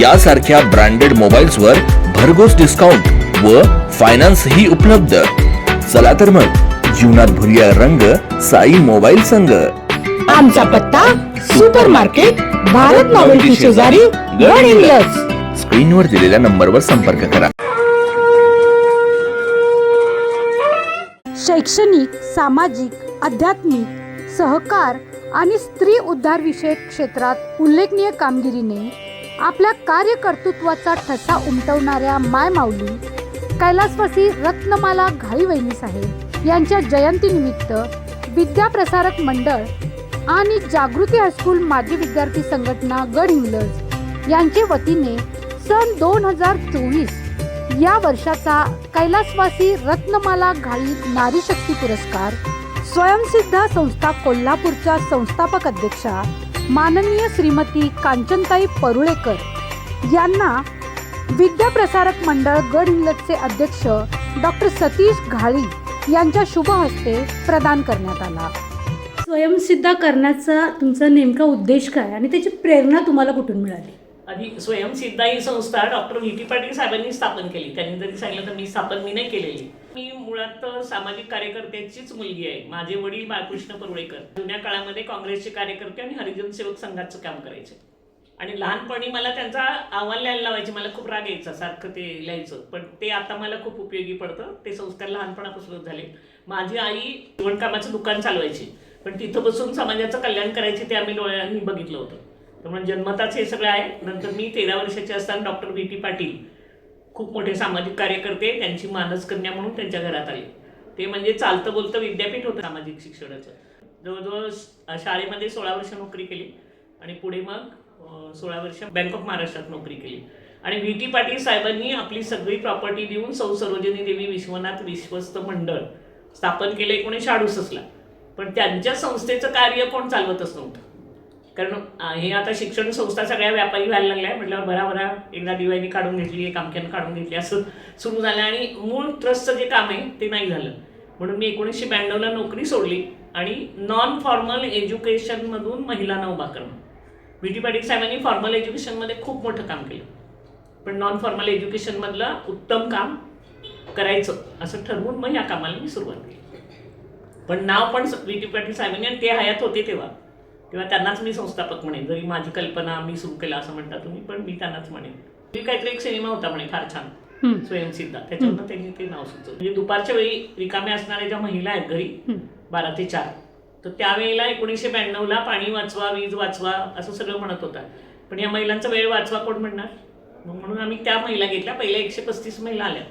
यासारख्या branded mobiles वर भरघोस डिस्काउंट व फायनान्स ही उपलब्ध. चला तर मग जीवनात भरूया रंग साई मोबाईल संघ. आमचा पत्ता सुपर मार्केट भारत नॉवेल्टी शेजारी गड हिंग्लज स्क्रीनवर दिलेल्या नंबरवर संपर्क करा. शैक्षणिक सामाजिक आध्यात्मिक सहकार आणि स्त्री उद्धार विषयक क्षेत्रात उल्लेखनीय कामगिरीने आपल्या कार्यकर्तृत्वाचा ठसा उमटवणाऱ्या माय माऊली कैलासवासी रत्नमाला घाईवैनी साहेब यांच्या जयंतीनिमित्त विद्याप्रसारक मंडळ आणि जागृती हायस्कूल माजी विद्यार्थी संघटना गड इंग्लज यांचे वतीने सन दोन हजार चोवीस या वर्षाचा कैलासवासी रत्नमाला घाई नारी शक्ती पुरस्कार स्वयंसिद्धा संस्था कोल्हापूरच्या संस्थापक अध्यक्षा माननीय श्रीमती कांचनताई परुळेकर यांना विद्याप्रसारक मंडळ गड अध्यक्ष डॉक्टर सतीश घाळी यांच्या शुभ हस्ते प्रदान करण्यात आला. स्वयंसिद्ध करण्याचा तुमचा नेमका उद्देश काय? आणि त्याची प्रेरणा तुम्हाला कुठून मिळाली? आधी स्वयंसिद्धा ही संस्था डॉक्टर व्ही टी पाटील साहेबांनी स्थापन केली. त्यांनी जरी सांगितलं तर मी स्थापन मी नाही केलेली. मी मुळात सामाजिक कार्यकर्त्याचीच मुलगी आहे. माझे वडील बाळकृष्ण परुळेकर. जुन्या काळामध्ये काँग्रेसचे कार्यकर्ते आणि हरिजन सेवक संघाचं काम करायचे. आणि लहानपणी मला त्यांचा अहवाल लिहायला लावायचे. मला खूप राग यायचा सारखं ते लिहायचं. पण ते आता मला खूप उपयोगी पडतं. ते संस्कार लहानपणापासूनच झाले. माझी आई शिवणकामाचं दुकान चालवायची. पण तिथं बसून समाजाचं कल्याण करायचे ते आम्ही डोळ्यांनी बघितलं होतं. त्यामुळे म्हणजे जन्मताच हे सगळं आहे. नंतर मी तेरा वर्षाचे असताना डॉक्टर बी टी पाटील खूप मोठे सामाजिक कार्यकर्ते त्यांची मानस कन्या म्हणून त्यांच्या घरात आले. ते म्हणजे चालतं बोलतं विद्यापीठ होतं सामाजिक शिक्षणाचं. जवळजवळ शाळेमध्ये सोळा वर्ष नोकरी केली आणि पुढे मग सोळा वर्ष बँक ऑफ महाराष्ट्रात नोकरी केली. आणि व्ही टी पाटील साहेबांनी आपली सगळी प्रॉपर्टी देऊन सौ सरोजिनी देवी विश्वनाथ विश्वस्त मंडळ स्थापन केलं एकोणीसशे अडुसष्टला. पण त्यांच्या संस्थेचं कार्य कोण चालवतच नव्हतं. कारण हे आता शिक्षण संस्था सगळ्या व्यापारी व्हायला लागल्या. म्हटल्यावर बरा बरा एकदा दिवाळी काढून घेतली एक आमक्यानं काढून घेतली असं सुरू झालं. आणि मूळ ट्रस्टचं जे काम आहे ते नाही झालं. म्हणून मी एकोणीसशे ब्याण्णवला नोकरी सोडली आणि नॉन फॉर्मल एज्युकेशनमधून महिलांना उभा करणं. बी टी पाटील साहेबांनी फॉर्मल एज्युकेशनमध्ये खूप मोठं काम केलं. पण नॉन फॉर्मल एज्युकेशनमधलं उत्तम काम करायचं असं ठरवून मग या कामाला मी सुरुवात केली. पण नाव पण बी टी पाटील साहेबांनी आणि ते हयात होते तेव्हा. तेव्हा त्यांनाच मी संस्थापक म्हणेन. जरी माझी कल्पना मी सुरू केला असं म्हणता तुम्ही पण मी त्यांनाच म्हणेन. मी काहीतरी एक सिनेमा होता म्हणे फार छान. स्वयंसिद्धा त्याच्यावरनं त्यांनी ते नाव सुचवलं. म्हणजे दुपारच्या वेळी रिकाम्या असणाऱ्या ज्या महिला आहेत घरी बारा ते चार तर त्यावेळेला एकोणीसशे ब्याण्णवला पाणी वाचवा वीज वाचवा असं सगळं म्हणत होता. पण या महिलांचा वेळ वाचवा कोण म्हणणार? मग म्हणून आम्ही त्या महिला घेतल्या. पहिल्या एकशे पस्तीस महिला आल्या.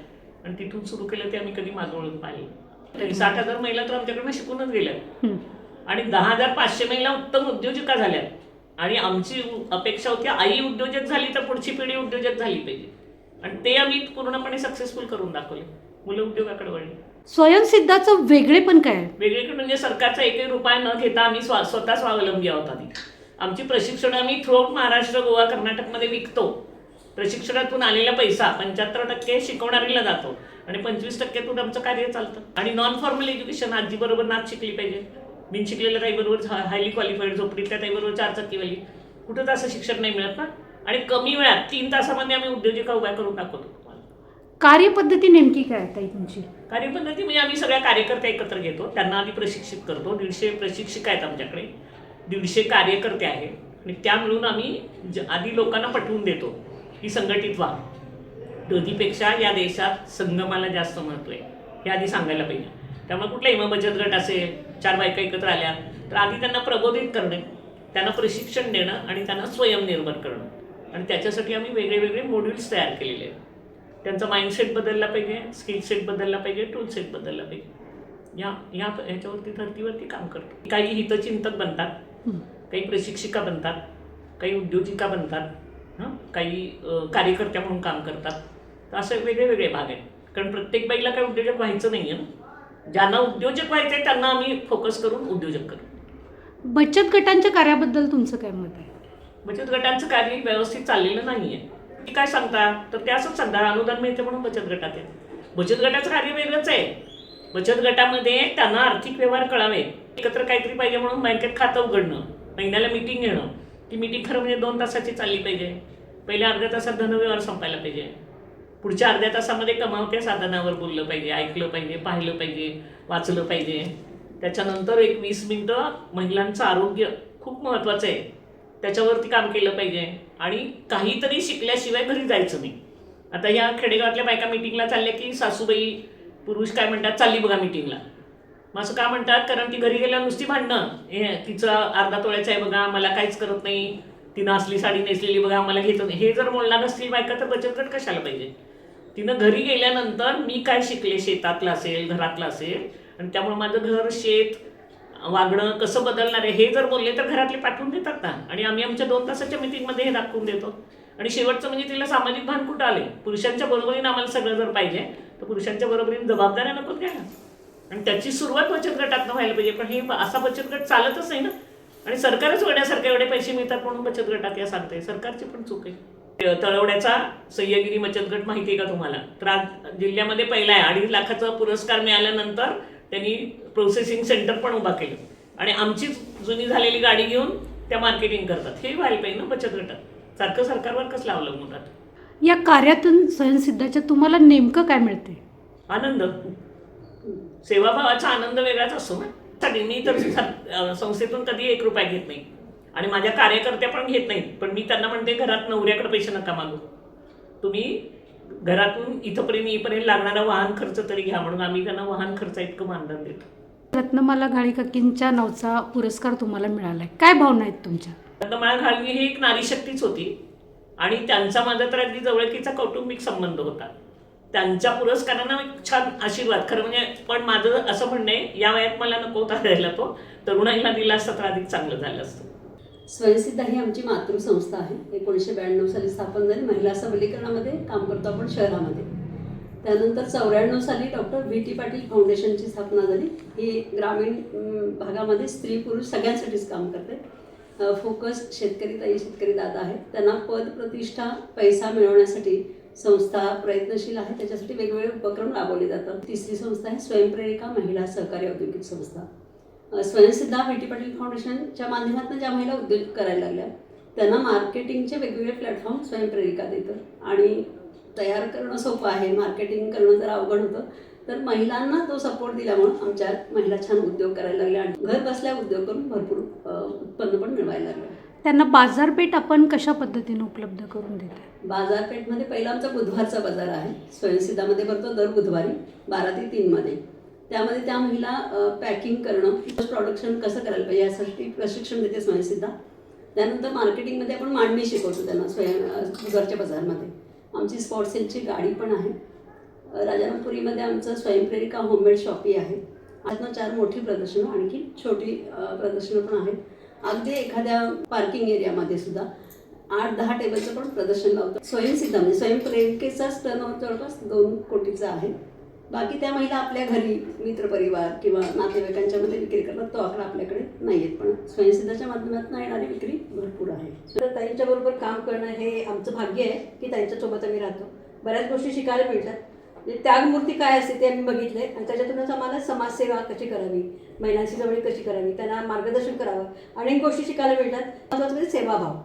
आणि तिथून सुरू केलं ते आम्ही कधी मागं वळून पाहिले तरी साठ हजार महिला तर आमच्याकडनं शिकूनच गेल्या. आणि दहा हजार पाचशे महिला उत्तम उद्योजका झाल्या. आणि आमची अपेक्षा होती आई उद्योजक झाली तर पुढची पिढी उद्योजक झाली पाहिजे. आणि ते आम्ही पूर्णपणे सक्सेसफुल करून दाखवले. मुलं उद्योगाकडे वळली. स्वयंसिद्धाचं वेगळेपण काय? वेगळीकडे म्हणजे सरकारचा एकही रुपया न घेता आम्ही स्वा स्वतः स्वावलंबी आहोत आधी. आमची प्रशिक्षण आम्ही थ्रूआउट महाराष्ट्र गोवा कर्नाटकमध्ये विकतो. प्रशिक्षणातून आलेला पैसा पंच्याहत्तर टक्के शिकवणारीला जातो. आणि पंचवीस टक्क्यातून आमचं कार्य चालतं. आणि नॉन फॉर्मल एज्युकेशन आजी बरोबर नाच शिकली पाहिजे. बिन शिकलेल्या ताई बरोबर हायली क्वालिफाईड झोपडीतल्या ताई बरोबर चार चक्कीवाली कुठंच असं शिक्षण नाही मिळत ना. आणि कमी वेळात तीन तासामध्ये आम्ही उद्योजिका उभ्या करून दाखवतो तुम्हाला. कार्यपद्धती नेमकी काय ताई तुमची? कार्यपद्धती म्हणजे आम्ही सगळ्या कार्यकर्ते एकत्र घेतो. त्यांना आधी प्रशिक्षित करतो. दीडशे प्रशिक्षिका आहेत आमच्याकडे. दीडशे कार्यकर्ते आहेत. आणि त्या मिळून आम्ही ज- आधी लोकांना पटवून देतो की संघटित व्हा. दोन्हीपेक्षा या देशात संगमाला जास्त महत्त्व आहे. हे आधी सांगायला पाहिजे. त्यामुळे कुठला हिम बचत गट असेल चार बायका एकत्र आल्या तर आधी त्यांना प्रबोधित करणे त्यांना प्रशिक्षण देणं आणि त्यांना स्वयंनिर्भर करणं. आणि त्याच्यासाठी आम्ही वेगळे वेगळे मॉड्यूल्स तयार केलेले आहेत. त्यांचा माइंडसेट बदलला पाहिजे स्किल सेट बदलला पाहिजे टूल सेट बदलला पाहिजे. या या ह्याच्यावरती धर्तीवरती काम करतो. काही हितचिंतक बनतात काही प्रशिक्षिका बनतात काही उद्योजिका बनतात हं? काही कार्यकर्त्या म्हणून काम करतात. तर असे वेगळे वेगळे भाग आहेत. कारण प्रत्येक बाईला काही उद्योजक व्हायचं नाही आहे ना. ज्यांना उद्योजक व्हायचं त्यांना आम्ही फोकस करून उद्योजक करू. बचत गटांच्या कार्याबद्दल तुमचं काय मत आहे? बचत गटांचं कार्य व्यवस्थित चाललेलं नाही आहे ती काय सांगता तर ते असंच सांगतात अनुदान मिळते म्हणून बचत गटात आहे बचत गटाचं कार्य वेगळंच आहे. बचत गटामध्ये त्यांना आर्थिक व्यवहार कळावे. एकत्र काहीतरी पाहिजे म्हणून बँकेत खातं उघडणं महिन्याला मिटिंग घेणं. ती मिटिंग खरं म्हणजे दोन तासाची चालली पाहिजे. पहिल्या अर्ध्या तासात धनव्यवहार संपायला पाहिजे. पुढच्या अर्ध्या तासामध्ये कमावत्या साधनावर बोललं पाहिजे ऐकलं पाहिजे पाहिलं पाहिजे वाचलं पाहिजे. त्याच्यानंतर एक वीस मिनटं महिलांचं आरोग्य खूप महत्त्वाचं आहे. त्याच्यावरती काम केलं पाहिजे. आणि काहीतरी शिकल्याशिवाय घरी जायचं नाही. आता या खेडेगावातल्या बायका मिटिंगला चालल्या की सासूबाई पुरुष काय म्हणतात चालली बघा मिटिंगला मग असं का म्हणतात? कारण ती घरी गेल्या नुसती भांडणं. हे तिचं अर्धा तोळ्याचं आहे बघा मला काहीच करत नाही. तिनं असली साडी नेसलेली बघा मला घेत नाही. हे जर बोलणार नसतील बायका तर बचत गट कशाला पाहिजे? तिनं घरी गेल्यानंतर मी काय शिकले? शेतातलं असेल घरातलं असेल. आणि त्यामुळे माझं घर शेत वागणं कसं बदलणार आहे हे जर बोलले तर घरातले पाठवून देतात ना. आणि आम्ही आमच्या दोन तासाच्या मिटिंगमध्ये हे दाखवून देतो. आणि शेवटचं म्हणजे तिला सामाजिक भान कुठं आले? पुरुषांच्या बरोबरीनं आम्हाला सगळं जर पाहिजे तर पुरुषांच्या बरोबरीने जबाबदाऱ्या नको द्या ना. आणि त्याची सुरुवात बचत गटातनं व्हायला पाहिजे. पण हे असा बचत गट चालतच नाही ना. आणि सरकारच वेड्यासारखे एवढे पैसे मिळतात म्हणून बचत गटात या सांगते सरकारची पण चूक आहे. तळवड्याचा सह्यागिरी बचत गट माहिती आहे का तुम्हाला? तर आज जिल्ह्यामध्ये पहिला आहे. अडीच लाखाचा पुरस्कार मिळाल्यानंतर त्यांनी प्रोसेसिंग सेंटर पण उभा केलं. आणि आमचीच जुनी झालेली गाडी घेऊन त्या मार्केटिंग करतात. हे व्हायला पाहिजे ना बचत गटात. सारखं सरकारवर कसलं अवलंबून राहतं या कार्यातून स्वयंसिद्धाच्या तुम्हाला नेमकं काय मिळते आनंद. सेवाभावाचा आनंद वेगळाच असतो ना. मी तर संस्थेतून कधी एक रुपया घेत नाही. आणि माझ्या कार्यकर्त्या पण घेत नाहीत. पण मी त्यांना म्हणते घरात नवऱ्याकडे पैसे नका मागू. तुम्ही घरातून इथंपर्यंत येईपर्यंत लागणारा वाहन खर्च तरी घ्या म्हणून आम्ही त्यांना वाहन खर्च इतकं मानधन देतो. रत्नमाला घाळी काकींच्या नावचा पुरस्कार तुम्हाला मिळालाय. काय भावना आहेत तुमच्या? रत्नमाळा घालवी ही एक नारी शक्तीच होती आणि त्यांचा माझा तर अगदी जवळकीचा कौटुंबिक संबंध होता. त्यांच्या पुरस्कारांना एक छान आशीर्वाद. खरं म्हणजे पण माझं असं म्हणणं आहे या वयात मला नको होता द्यायला तो. तरुणाईला दिला असता तर अधिक चांगलं झालं असतं. स्वयंसिद्ध ही आमची मातृसंस्था आहे. एकोणीसशे ब्याण्णव साली स्थापन झाली. महिला सबलीकरणामध्ये काम करतो आपण शहरामध्ये. त्यानंतर चौऱ्याण्णव साली डॉक्टर व्ही टी पाटील फाउंडेशनची स्थापना झाली. ही ग्रामीण भागामध्ये स्त्री पुरुष सगळ्यांसाठीच काम करते. फोकस शेतकरी ताई शेतकरी दादा आहेत. त्यांना पद प्रतिष्ठा पैसा मिळवण्यासाठी संस्था प्रयत्नशील आहे. त्याच्यासाठी वेगवेगळे उपक्रम राबवले जातात. तिसरी संस्था आहे स्वयंप्रेरिका महिला सहकारी औद्योगिक संस्था. स्वयंसिद्धा भेटी पाटील फाउंडेशनच्या माध्यमातून ज्या महिला उद्योग करायला लागल्या त्यांना मार्केटिंगचे वेगवेगळे प्लॅटफॉर्म स्वयंप्रेरिका देतं आणि तयार करणं सोपं आहे. मार्केटिंग करणं जर अवघड होतं तर महिलांना तो सपोर्ट दिल्यामुळं आमच्या महिला छान उद्योग करायला लागल्या आणि घर बसल्या उद्योग करून भरपूर उत्पन्न पण मिळवायला लागल्या. त्यांना बाजारपेठ आपण कशा पद्धतीने उपलब्ध करून देत बाजारपेठमध्ये पहिला आमचा बुधवारचा बाजार आहे. स्वयंसिद्धामध्ये भरतो दर बुधवारी बारा ते तीनमध्ये. त्यामध्ये त्या महिला पॅकिंग करणं प्रोडक्शन कसं करायला पाहिजे यासाठी प्रशिक्षण देते स्वयंसिद्धा त्यानंतर मार्केटिंगमध्ये आपण मांडणी शिकवतो त्यांना स्वयं अ, बाजारमध्ये. आमची स्पॉट सेलची गाडी पण आहे. राजारामपुरीमध्ये आमचं स्वयंप्रेरिका होममेड शॉपी आहे. आजनं चार मोठी प्रदर्शनं आणखी छोटी प्रदर्शनं पण आहेत. अगदी एखाद्या पार्किंग एरियामध्ये सुद्धा आठ दहा टेबलचं पण प्रदर्शन लावतं. स्वयंसिद्ध म्हणजे स्वयंप्रेरिकेचाच टर्न जवळपास दोन कोटीचा आहे. बाकी त्या महिला आपल्या घरी मित्रपरिवार किंवा नातेवाईकांच्या मध्ये विक्री करतात तो आकडा आपल्याकडे नाही आहेत पण स्वयंसिद्धाच्या माध्यमातून येणारी विक्री भरपूर आहे. तर ताईंच्याबरोबर काम करणं हे आमचं भाग्य आहे की त्यांच्यासोबत आम्ही राहतो. बऱ्याच गोष्टी शिकायला मिळतात. म्हणजे त्यागमूर्ती काय असते ते आम्ही बघितले आणि त्याच्यातूनच आम्हाला समाजसेवा कशी करावी महिलांशी जवळ कशी करावी त्यांना मार्गदर्शन करावं अनेक गोष्टी शिकायला मिळतात. महत्त्वाचं म्हणजे सेवाभाव.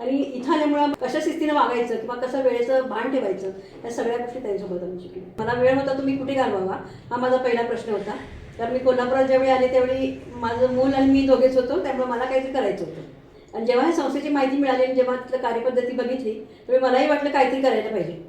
आणि इथं आल्यामुळं कशा शिस्तीनं वागायचं किंवा कसं वेळेचं भान ठेवायचं या सगळ्या गोष्टी त्यांच्यासोबत आम्ही शिकलो. मला वेळ होता तुम्ही कुठे घालवावा हा माझा पहिला प्रश्न होता. तर मी कोल्हापुरात ज्यावेळी आले त्यावेळी माझं मूल आणि मी दोघेच होतो त्यामुळे मला काहीतरी करायचं होतं. आणि जेव्हा ह्या संस्थेची माहिती मिळाली आणि जेव्हा तिथलं कार्यपद्धती बघितली त्यावेळी मलाही वाटलं काहीतरी करायला पाहिजे.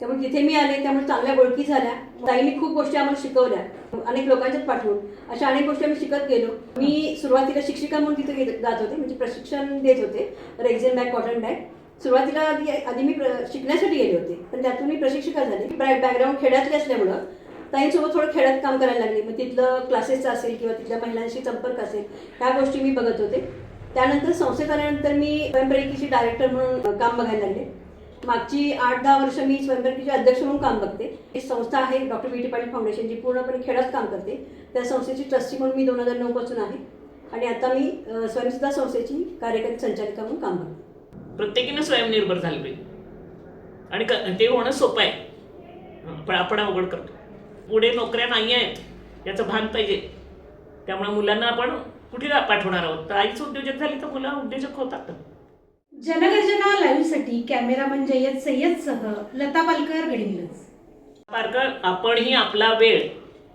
त्यामुळे जिथे मी आले त्यामुळे चांगल्या ओळखी झाल्या. ताईंनी खूप गोष्टी आम्हाला शिकवल्या. अनेक लोकांच्यात पाठवून. अशा अनेक गोष्टी आम्ही शिकत गेलो. मी सुरुवातीला शिक्षिका म्हणून तिथे जात होते. म्हणजे प्रशिक्षण देत होते. Rexine bag cotton bag. सुरुवातीला आधी आधी मी शिकण्यासाठी गेले होते. पण त्यातून मी प्रशिक्षिका झाले. बॅकग्राऊंड खेड्यातली असल्यामुळं ताईंसोबत थोडं खेड्यात काम करायला लागले. मग तिथलं क्लासेसचं असेल किंवा तिथल्या महिलांशी संपर्क असेल ह्या गोष्टी मी बघत होते. त्यानंतर संस्थेत आल्यानंतर मी स्वयंप्रेरिकेची डायरेक्टर म्हणून काम बघायला लागले. मागची आठ दहा वर्ष मी स्वयंप्रेरिकेचे अध्यक्ष म्हणून काम बघते. ही संस्था आहे doctor B T Patil foundation जी पूर्णपणे खेड्यात काम करते. त्या संस्थेची ट्रस्टी म्हणून मी दोन हजार नऊपासून आहे. आणि आता मी स्वयंसुद्धा स्वयंसिद्धा संस्थेची कार्यकारी संचालिका म्हणून काम करते प्रत्येकीनं स्वयंनिर्भर झालं पाहिजे. आणि क- ते होणं सोपं आहे. पण आपण अवघड करतो. पुढे नोकऱ्या नाही आहेत याचं भान पाहिजे. त्यामुळे मुलांना आपण कुठे पाठवणार आहोत? तर आईच उद्योजक झाली तर मुलं उद्योजक होतात. जनगर्जना लाईव्हसाठी कॅमेरामन म्हणजे जय्यद सह लता पालकर गडिंग्लज पारकर आपणही आपला वेळ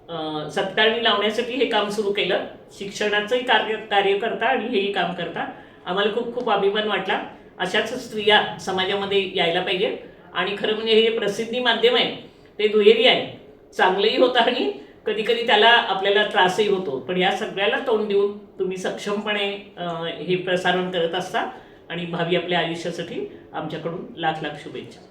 अं, सत्कारणी लावण्यासाठी हे काम सुरू केलं. शिक्षणाचंही कार्य कार्य करता आणि हेही काम करता. आम्हाला खूप खूप अभिमान वाटला. अशाच स्त्रिया समाजामध्ये यायला पाहिजे. आणि खरं म्हणजे हे जे प्रसिद्धी माध्यम आहे. ते दुहेरी आहे. चांगलंही होतं आणि कधी कधी त्याला आपल्याला त्रासही होतो. पण या सगळ्याला तोंड देऊन तुम्ही सक्षमपणे हे प्रसारण करत असता. आणि भावी आपल्या आयुष्यासाठी आमच्याकडून लाख लाख शुभेच्छा.